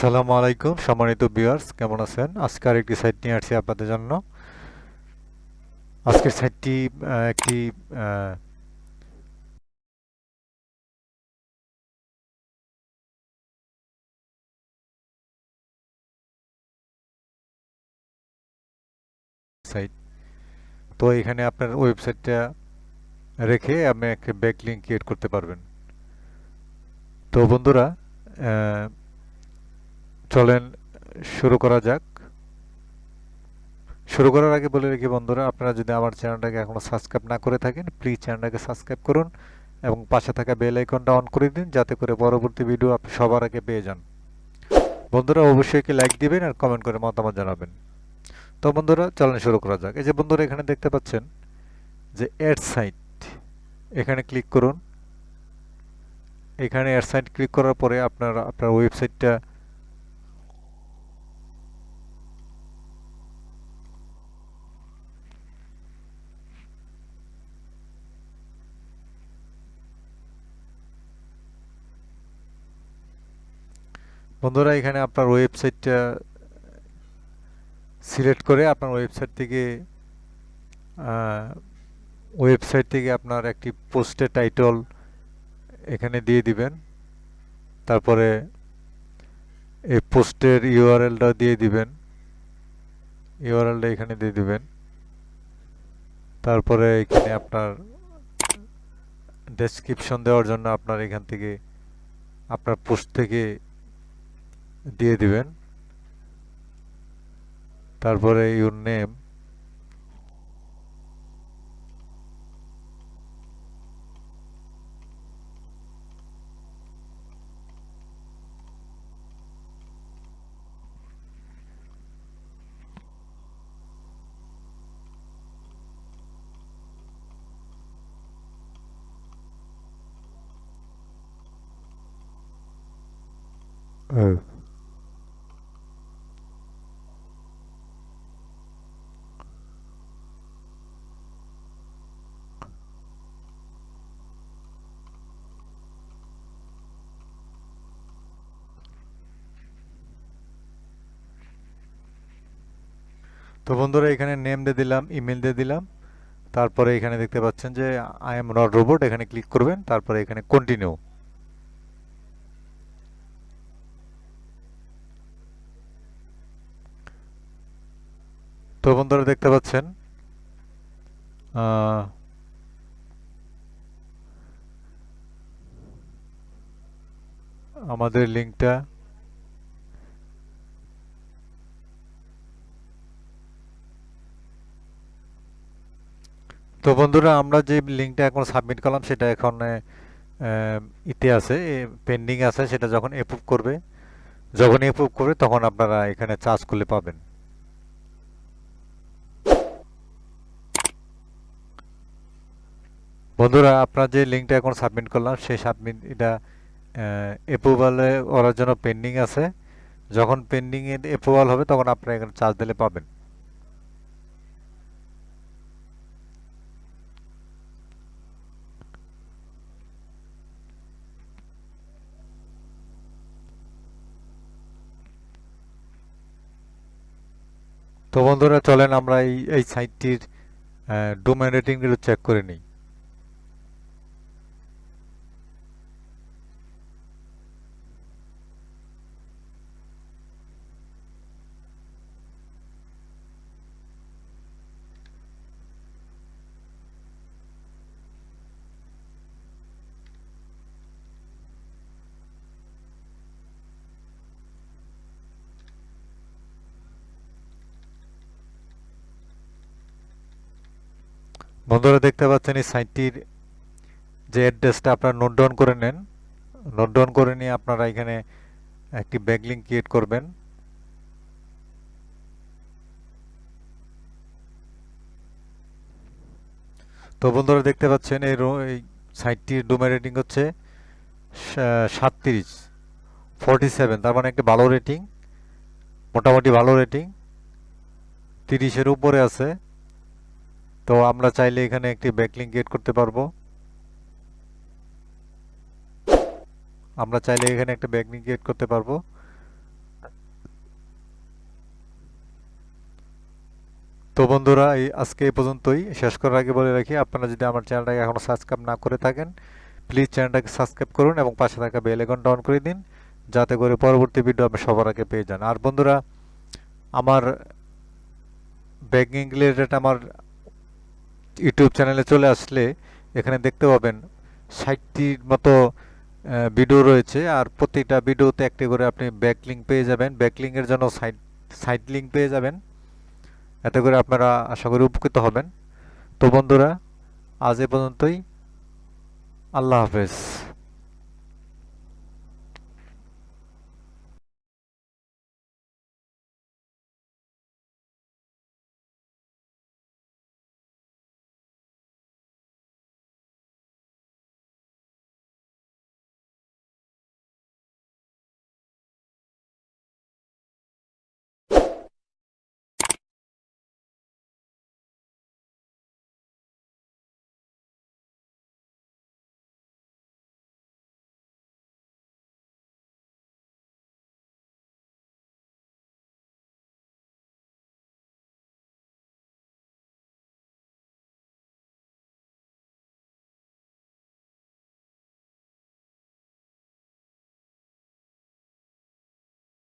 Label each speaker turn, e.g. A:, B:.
A: আসসালামু আলাইকুম, সম্মানিত ভিউয়ার্স কেমন আছেন? আজকে আরেকটি সাইট নিয়ে আসছি আপনাদের জন্য। আজকের সাইটটি একটি সাইট তো এখানে আপনার ওয়েবসাইটটা রেখে আপনি একটা লিঙ্ক ক্রিয়েট করতে পারবেন। তো বন্ধুরা চলেন, শুরু করা যাক। শুরু করার আগে বলে রাখি বন্ধুরা, আপনারা যদি আমার চ্যানেলটাকে এখনও সাবস্ক্রাইব না করে থাকেন প্লিজ চ্যানেলটাকে সাবস্ক্রাইব করুন এবং পাশে থাকা বেল আইকনটা অন করে দিন, যাতে করে পরবর্তী ভিডিও আপনি সবার আগে পেয়ে যান। বন্ধুরা, অবশ্যই কি লাইক দিবেন আর কমেন্ট করে মতামত জানাবেন। তো বন্ধুরা, চলেন শুরু করা যাক। এই যে বন্ধুরা, এখানে দেখতে পাচ্ছেন যে অ্যাড সাইট এখানে ক্লিক করুন। এখানে অ্যাড সাইট ক্লিক করার পরে আপনার আপনার ওয়েবসাইটটা বন্ধুরা, এখানে আপনার ওয়েবসাইটটা সিলেক্ট করে আপনার ওয়েবসাইট থেকে ওয়েবসাইট থেকে আপনার একটি পোস্টের টাইটল এখানে দিয়ে দিবেন। তারপরে এই পোস্টের ইউআরএলটা দিয়ে দিবেন। ইউআরএলটা এখানে দিয়ে দিবেন। তারপরে এখানে আপনার ডেসক্রিপশন দেওয়ার জন্য আপনার এখান থেকে আপনার পোস্ট থেকে দিয়ে দিবেন তারপরে ইউর নেম Oh. তো বন্ধুরা, এখানে নেম দিয়ে দিলাম ইমেল দিয়ে দিলাম। তারপরে এখানে দেখতে পাচ্ছেন যে আই এম নট রোবট এখানে ক্লিক করবেন, তারপরে এখানে কন্টিনিউ তো বন্ধুরা, দেখতে পাচ্ছেন আমাদের লিঙ্কটা তো বন্ধুরা, আমরা যে লিঙ্কটা এখন সাবমিট করলাম, সেটা এখন ইতে আছে পেন্ডিং আছে, সেটা যখন এপ্রুভ করবে যখন এপ্রুভ করবে, তখন আপনারা এখানে চার্জ করলে পাবেন। বন্ধুরা, আপনার যে লিঙ্কটা এখন সাবমিট করলাম, সেই সাবমিট, এটা অ্যাপ্রুভালে করার জন্য পেন্ডিং আছে। যখন পেন্ডিং এ অ্যাপ্রুভাল হবে, তখন আপনারা এখানে চার্জ দিলে পাবেন। তো বন্ধুরা চলেন আমরা এই এই সাইটটির ডোমেন রেটিংগুলো চেক করে নিই। বন্ধুরা দেখতে পাচ্ছেন এই সাইটটির যে অ্যাড্রেসটা আপনারা নোট ডাউন করে নেন। নোট ডাউন করে নিয়ে আপনারা এখানে একটি ব্যাকলিঙ্ক ক্রিয়েট করবেন। তো বন্ধুরা দেখতে পাচ্ছেন এই এই সাইটটির ডোমেন রেটিং হচ্ছে সাতত্রিশ ফোরটি সেভেন তার মানে একটি ভালো রেটিং, মোটামুটি ভালো রেটিং, তিরিশের উপরে আছে। তো আমরা চাইলে এখানে একটি ব্যাকলিং গেট করতে পারব। আমরা চাইলে এখানে একটা ব্যাকলিং গেট করতে পারব। তো বন্ধুরা, এই আজকে এ পর্যন্তই। শেষ করার আগে বলে রাখি, আপনারা যদি আমার চ্যানেলটাকে এখনও সাবস্ক্রাইব না করে থাকেন প্লিজ চ্যানেলটাকে সাবস্ক্রাইব করুন এবং পাশে থাকা বেল আইকনটা অন করে দিন, যাতে করে পরবর্তী ভিডিও আপনি সবার আগে পেয়ে যান। আর বন্ধুরা, আমার ব্যাকিং রিলেটেড আমার ইউটিউব চ্যানেলে চলে আসলে এখানে দেখতে পাবেন ষাটটির মতো ভিডিও রয়েছে। আর প্রতিটা ভিডিওতে একটি করে আপনি ব্যাক লিঙ্ক পেয়ে যাবেন। ব্যাক লিঙ্কের জন্য সাইট সাইড লিঙ্ক পেয়ে যাবেন। এতে করে আপনারা আশা করি উপকৃত হবেন। তো বন্ধুরা, আজ এ পর্যন্তই। আল্লাহ হাফেজ।